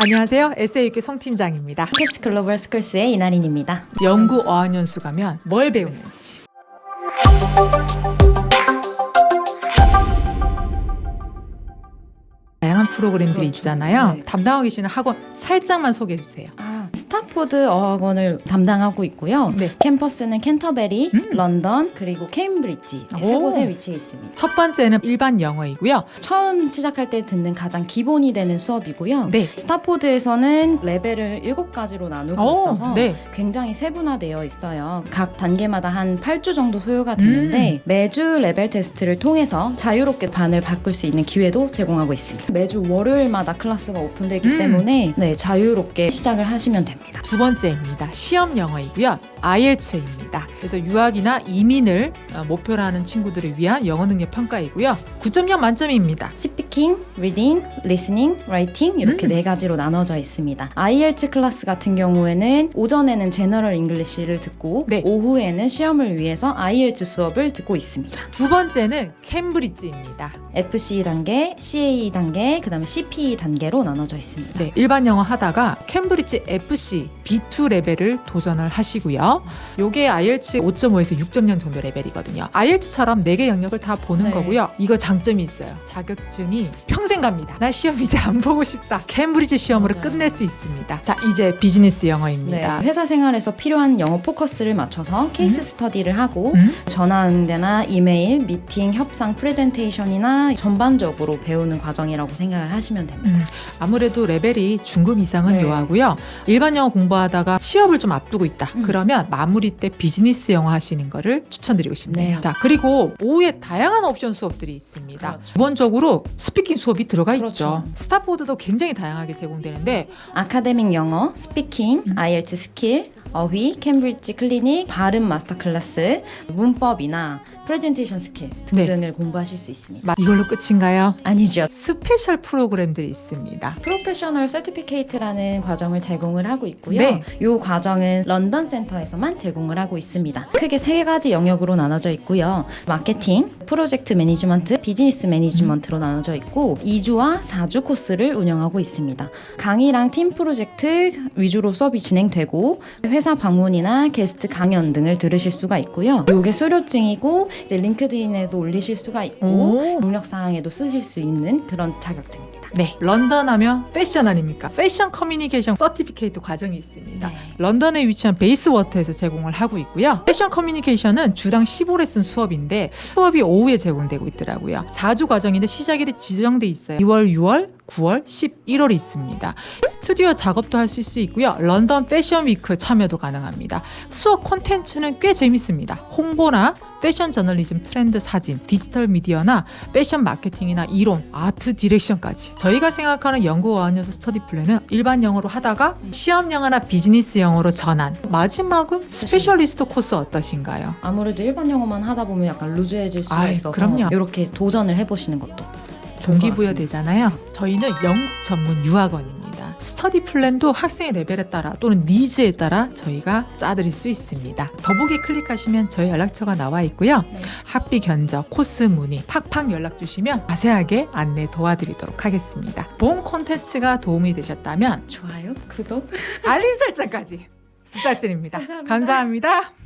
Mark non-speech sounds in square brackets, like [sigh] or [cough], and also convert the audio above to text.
안녕하세요. 에세이교 송 팀장입니다. 캐츠 글로벌 스쿨스의 이나린입니다. 연구 어학연수 가면 뭘 배우는지. 프로그램들이 그렇죠. 있잖아요. 네. 담당하고 계시는 학원 살짝만 소개해 주세요. 아, 스타포드 어학원을 담당하고 있고요. 네. 캠퍼스는 캔터베리, 음. 런던, 그리고 케임브리지 네, 세 오. 곳에 위치해 있습니다. 첫 번째는 일반 영어이고요. 처음 시작할 때 듣는 가장 기본이 되는 수업이고요. 네. 스타포드에서는 레벨을 7가지로 나누고 오, 있어서 네. 굉장히 세분화되어 있어요. 각 단계마다 한 8주 정도 소요가 되는데 음. 매주 레벨 테스트를 통해서 자유롭게 반을 바꿀 수 있는 기회도 제공하고 있습니다. 매주 월요일마다 클래스가 오픈되기 음. 때문에 네, 자유롭게 시작을 하시면 됩니다. 두 번째입니다. 시험 영어이고요. IELTS입니다. 그래서 유학이나 이민을 어, 목표로 하는 친구들을 위한 영어 능력 평가이고요. 9.0 만점입니다. 스피킹, 리딩, 리스닝, 라이팅 이렇게 음. 네 가지로 나눠져 있습니다. IELTS 클래스 같은 경우에는 오전에는 제너럴 잉글리시를 듣고 네. 오후에는 시험을 위해서 IELTS 수업을 듣고 있습니다. 두 번째는 캠브리지입니다. FC 단계, CA 단계, 그다음 에 CPE 단계로 나눠져 있습니다. 네, 일반 영어 하다가 캠브리지 FC B2 레벨을 도전을 하시고요. 요게 IELTS 5.5에서 6.0 정도 레벨이거든요. IELTS처럼 4개 영역을 다 보는 네. 거고요. 이거 장점이 있어요. 자격증이 평생 갑니다. 나 시험 이제 [laughs] 안 보고 싶다. 캠브리지 시험으로 맞아요. 끝낼 수 있습니다. 자, 이제 비즈니스 영어입니다. 네, 회사 생활에서 필요한 영어 포커스를 맞춰서 케이스 스터디를 하고 음? 전화 응대나 이메일, 미팅, 협상, 프레젠테이션이나 전반적으로 배우는 과정이라고 생각을 하시면 됩니다. 음, 아무래도 레벨이 중급 이상은 네. 요하고요. 일반 영어 공부하다가 취업을 좀 앞두고 있다. 음. 그러면 마무리 때 비즈니스 영어 하시는 거를 추천드리고 싶네요. 네. 자, 그리고 오후에 다양한 옵션 수업들이 있습니다. 그렇죠. 기본적으로 스피킹 수업이 들어가 있죠. 그렇죠. 스타보드도 굉장히 다양하게 제공되는데 아카데믹 영어, 스피킹, 음. IELTS 스킬, 어휘, 캠브리지 클리닉, 발음 마스터 클래스, 문법이나 프레젠테이션 스킬 네. 등등을 공부하실 수 있습니다. 마- 이걸로 끝인가요? 아니죠. 스페셜 프로그램들이 있습니다. 프로페셔널 서티피케이트라는 과정을 제공을 하고 있고요. 네. 이 과정은 런던 센터에서만 제공을 하고 있습니다. 크게 세 가지 영역으로 나눠져 있고요. 마케팅, 프로젝트 매니지먼트, 비즈니스 매니지먼트로 나눠져 있고 2주와 4주 코스를 운영하고 있습니다. 강의랑 팀 프로젝트 위주로 수업이 진행되고 회사 방문이나 게스트 강연 등을 들으실 수가 있고요. 이게 수료증이고 이제 링크드인에도 올리실 수가 있고 오. 경력 사항에도 쓰실 수 있는 그런 자격증입니다. 네, 런던 하면 패션 아닙니까? 패션 커뮤니케이션 서티피케이트 과정이 있습니다. 네. 런던에 위치한 베이스워터에서 제공을 하고 있고요. 패션 커뮤니케이션은 주당 15레슨 수업인데 수업이 오후에 제공되고 있더라고요. 4주 과정인데 시작일이 지정돼 있어요. 2월, 6월, 9월, 11월이 있습니다. 스튜디오 작업도 하실 수 있고요. 런던 패션 위크 참여도 가능합니다. 수업 콘텐츠는 꽤 재밌습니다. 홍보나 패션 저널리즘 트렌드 사진, 디지털 미디어나 패션 마케팅이나 이론, 아트 디렉션까지. 저희가 생각하는 연구 어학연수 스터디 플랜은 일반 영어로 하다가 시험 영어나 비즈니스 영어로 전환. 마지막은 스페셜리스트 코스 어떠신가요? 아무래도 일반 영어만 하다 보면 약간 루즈해질 수가 아이, 있어서 그럼요. 이렇게 도전을 해보시는 것도 동기부여. 되잖아요. 저희는 영국 전문 유학원입니다. 스터디 플랜도 학생의 레벨에 따라 또는 니즈에 따라 저희가 짜드릴 수 있습니다. 더보기 클릭하시면 저희 연락처가 나와 있고요. 네. 학비 견적, 코스 문의 팍팍 연락 주시면 자세하게 안내 도와드리도록 하겠습니다. 본 콘텐츠가 도움이 되셨다면 좋아요, 구독 알림 설정까지 부탁드립니다. [laughs] 감사합니다. 감사합니다.